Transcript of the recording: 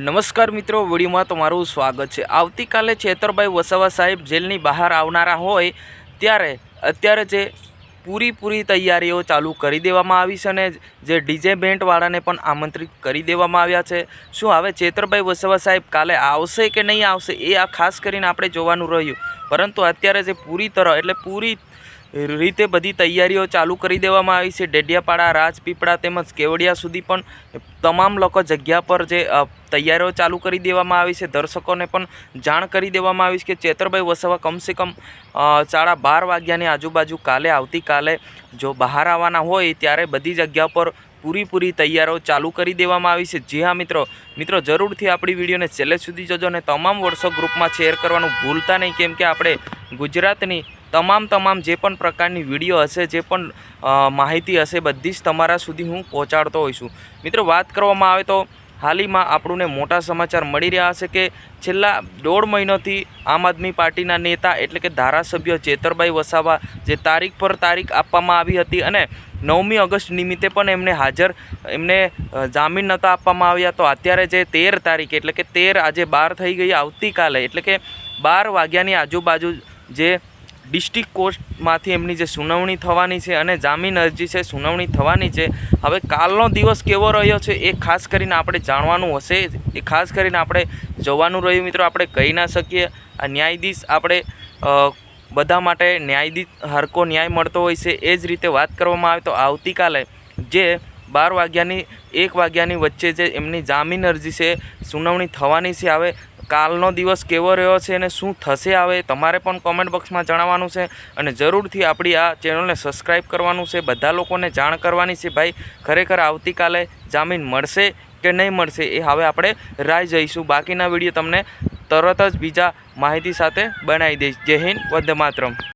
નમસ્કાર મિત્રો, વિડીયોમાં તમારું સ્વાગત છે. આવતીકાલે છેતરભાઈ વસાવા સાહેબ જેલની બહાર આવનારા હોય ત્યારે અત્યારે જે પૂરી પૂરી તૈયારીઓ ચાલુ કરી દેવામાં આવી છે અને જે ડીજે બેન્ટવાળાને પણ આમંત્રિત કરી દેવામાં આવ્યા છે. શું હવે ચેતરભાઈ વસાવા સાહેબ કાલે આવશે કે નહીં આવશે એ આ ખાસ કરીને આપણે જોવાનું રહ્યું. પરંતુ અત્યારે જે પૂરી તરહ એટલે પૂરી રીતે બધી તૈયારીઓ ચાલુ કરી દેવામાં આવી છે. ડેડિયાપાડા, રાજપીપળા તેમજ કેવડિયા સુધી પણ તમામ લોકો જગ્યા પર જે તૈયારીઓ ચાલુ કરી દેવામાં આવી છે. દર્શકોને પણ જાણ કરી દેવામાં આવી છે કે ચેતરભાઈ વસાવા કમસે કમ સાડા બાર વાગ્યાની આજુબાજુ કાલે, આવતીકાલે જો બહાર આવવાના હોય ત્યારે બધી જગ્યા પર પૂરીપૂરી તૈયારીઓ ચાલુ કરી દેવામાં આવી છે. જી હા, મિત્રો મિત્રો, જરૂરથી આપણી વિડીયોને છેલ્લે સુધી જોજો અને તમામ વોટ્સઅપ ગ્રુપમાં શેર કરવાનું ભૂલતા નહીં. કેમ કે આપણે ગુજરાતની તમામ તમામ જે પણ પ્રકારની વીડિયો હશે, જે પણ માહિતી હશે, બધી જ તમારા સુધી હું પહોંચાડતો હોઈશું. મિત્રો, વાત કરવામાં આવે તો હાલીમાં આપણને મોટા સમાચાર મળી રહ્યા હશે કે છેલ્લા દોઢ મહિનોથી આમ આદમી પાર્ટીના નેતા એટલે કે ધારાસભ્ય ચેતરભાઈ વસાવા જે તારીખ પર તારીખ આપવામાં આવી હતી અને નવમી ઓગસ્ટ નિમિત્તે પણ એમને હાજર, એમને જામીન નહોતા આપવામાં આવ્યા તો અત્યારે જે તેર તારીખ એટલે કે તેર આજે બાર થઈ ગઈ આવતીકાલે એટલે કે બાર વાગ્યાની આજુબાજુ જે ડિસ્ટ્રિક્ટ કોર્ટમાંથી એમની જે સુનાવણી થવાની છે અને જામીન અરજી છે, સુનાવણી થવાની છે. હવે કાલનો દિવસ કેવો રહ્યો છે એ ખાસ કરીને આપણે જાણવાનું હશે. એ ખાસ કરીને આપણે જોવાનું રહ્યું મિત્રો, આપણે કહી ના શકીએ. આ ન્યાયાધીશ આપણે બધા માટે ન્યાયાધીશ હરકો ન્યાય મળતો હોય છે એ જ રીતે વાત કરવામાં આવે તો આવતીકાલે જે બાર વાગ્યાની, એક વાગ્યાની વચ્ચે જે એમની જામીન અરજી છે, સુનાવણી થવાની છે, હવે કાલનો દિવસ કેવો રહ્યો છે અને શું થશે આવે તમારે પણ કોમેન્ટ બોક્સમાં જણાવવાનું છે. અને જરૂરથી આપણી આ ચેનલને સબસ્ક્રાઈબ કરવાનું છે. બધા લોકોને જાણ કરવાની છે ભાઈ, ખરેખર આવતીકાલે જામીન મળશે કે નહીં મળશે એ હવે આપણે રાહ જઈશું. બાકીના વીડિયો તમને તરત જ બીજા માહિતી સાથે બનાવી દઈશ. જય હિન્દ, વંદે માતરમ.